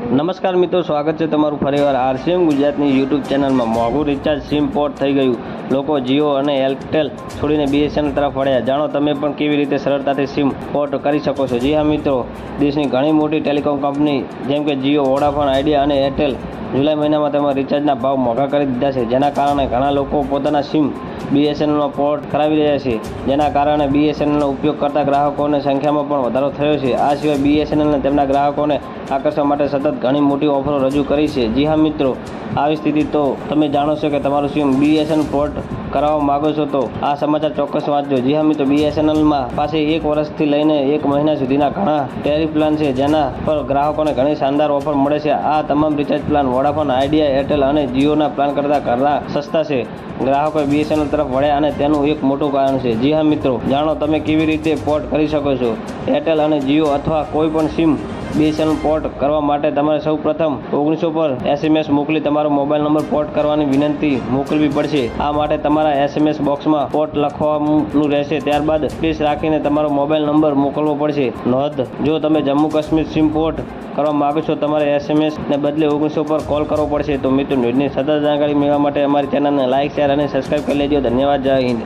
નમસ્કાર મિત્રો, સ્વાગત છે તમારું ફરીવાર આરસીએમ ગુજરાતની યુટ્યુબ ચેનલમાં. મોંઘું રિચાર્જ સિમ પોર્ટ થઈ ગયું. લોકો જીઓ અને એરટેલ છોડીને બીએસએનએલ તરફ વળ્યા. જાણો તમે પણ કેવી રીતે સરળતાથી સિમ પોર્ટ કરી શકો છો? જી હા મિત્રો, દેશની ઘણી મોટી ટેલિકોમ કંપની જેમ કે જીઓ, વોડાફોન, આઈડિયા અને એરટેલ જુલાઈ મહિનામાં તેમાં રિચાર્જના ભાવ મોંઘા કરી દીધા છે, જેના કારણે ઘણા લોકો પોતાના સિમ બીએસએનએલનો પોર્ટ કરાવી રહ્યા છે, જેના કારણે બીએસએનએલનો ઉપયોગ કરતા ગ્રાહકોની સંખ્યામાં પણ વધારો થયો છે. આ સિવાય બીએસએનએલને તેમના ગ્રાહકોને આકર્ષવા માટે સતત ઘણી મોટી ઓફરો રજૂ કરી છે. જી હા મિત્રો, આવી સ્થિતિ તો તમે જાણો છો કે તમારું સિમ બીએસએનએલ પોર્ટ કરાવવા માગો છો તો આ સમાચાર ચોક્કસ વાંચજો. જી હા મિત્રો બીએસએનએલમાં પાસે એક વર્ષથી લઈને એક મહિના સુધીના ઘણા ટેરિફ પ્લાન છે, જેના પર ગ્રાહકોને ઘણી શાનદાર ઓફર મળે છે. આ તમામ recharge plan Vodafone Idea Airtel અને જીઓના પ્લાન કરતાં ઘણા સસ્તા છે. ગ્રાહકો બીએસએનએલ તરફ વળ્યા અને તેનું એક મોટું કારણ છે. જી હા મિત્રો, જાણો તમે કેવી રીતે પોર્ટ કરી શકો છો. એરટેલ અને જીઓ અથવા કોઈ પણ સિમ બીએસએનએલ પોર્ટ કરવા માટે તમારે સૌ પ્રથમ ઓગણીસો પર એસએમએસ મોકલી તમારો મોબાઈલ નંબર પોર્ટ કરવાની વિનંતી મોકલવી પડશે. આ માટે તમારા એસએમએસ બોક્સમાં પોર્ટ લખવાનું રહેશે. ત્યારબાદ સ્પેસ રાખીને તમારો મોબાઈલ નંબર મોકલવો પડશે. નોંધ, જો તમે જમ્મુ કાશ્મીર સિમ પોર્ટ કરવા માગો છો, તમારે એસએમએસ ને બદલે ઓગણીસો પર કોલ કરવો પડશે. તો મિત્રો, ન્યૂઝની સતત જાણકારી મેળવવા માટે અમારી ચેનલને લાઇક શેર અને સબસ્ક્રાઈબ કરી લેજો. ધન્યવાદ. જય હિન્દ.